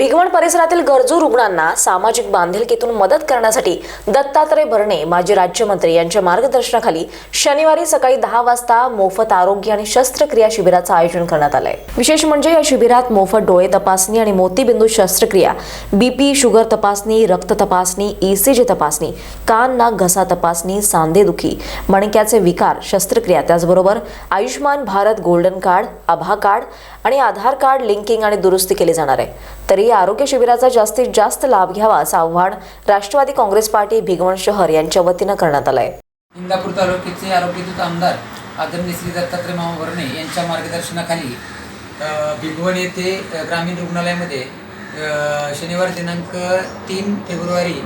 भिगवण परिसरातील गरजू रुग्णांना सामाजिक बांधिलकीतून मदत करण्यासाठी दत्तात्रय भरणे माजी राज्यमंत्री यांच्या मार्गदर्शनाखाली शनिवारी सकाळी दहा वाजता मोफत आरोग्य आणि शस्त्रक्रिया शिबिराचं आयोजन करण्यात आलंय. विशेष म्हणजे या शिबिरात मोफत डोळे तपासणी आणि मोतीबिंदू शस्त्रक्रिया बीपी शुगर तपासणी रक्त तपासणी ईसीजी तपासणी कान नाक घसा तपासणी सांधेदुखी मणक्याचे विकार शस्त्रक्रिया त्याचबरोबर आयुष्यमान भारत गोल्डन कार्ड आभा कार्ड आणि आधार कार्ड लिंकिंग आणि दुरुस्ती केली जाणार आहे. तरी या आरोग्य शिबिराचा जास्तीत जास्त लाभ घ्यावा असं आव्हान राष्ट्रवादी काँग्रेस पार्टी भिगवण शहर यांच्या वतीनं करण्यात आलंय. इंदापूर तालुक्याचे आरोग्यदूत आमदार आदरणीय श्री दत्तात्रय मामा भरणे यांच्या मार्गदर्शनाखाली भिगवण येथे ग्रामीण रुग्णालयामध्ये शनिवार दिनांक तीन फेब्रुवारी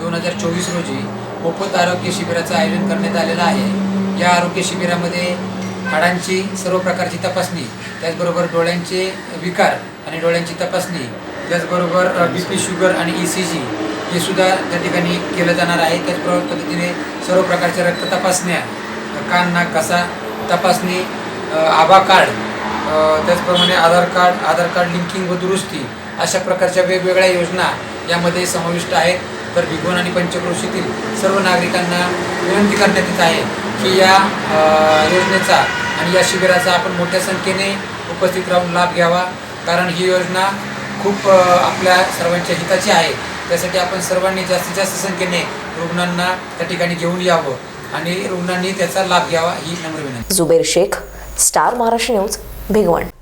दोन हजार चोवीस रोजी मोफत आरोग्य शिबिराचं आयोजन करण्यात आलेलं आहे. या आरोग्य शिबिरामध्ये हाडांची सर्व प्रकारची तपासणी त्याचबरोबर डोळ्यांचे विकार आणि डोळ्यांची तपासणी त्याचबरोबर बी पी शुगर आणि ई सी जी हे सुद्धा त्या ठिकाणी केलं जाणार आहे. त्याचप्रमाणे पद्धतीने सर्व प्रकारच्या रक्त तपासण्या कान नाक कसा तपासणी आभा कार्ड त्याचप्रमाणे Aadhaar card Aadhaar card linking व दुरुस्ती अशा प्रकारच्या वेगवेगळ्या योजना यामध्ये समाविष्ट आहेत. तर भिगवण आणि पंचक्रोशीतील सर्व नागरिकांना विनंती करण्यात येत आहे की या योजनेचा आणि या शिबिराचा आपण मोठ्या संख्येने उपस्थित राहून लाभ घ्यावा. कारण ही योजना खूप आपल्या सर्वांच्या हिताची आहे. त्यासाठी आपण सर्वांनी जास्तीत जास्त संख्येने रुग्णांना त्या ठिकाणी घेऊन यावं आणि रुग्णांनी त्याचा लाभ घ्यावा ही नम्र विनंती. Zuber Shaikh star Maharashtra news Bhigwan.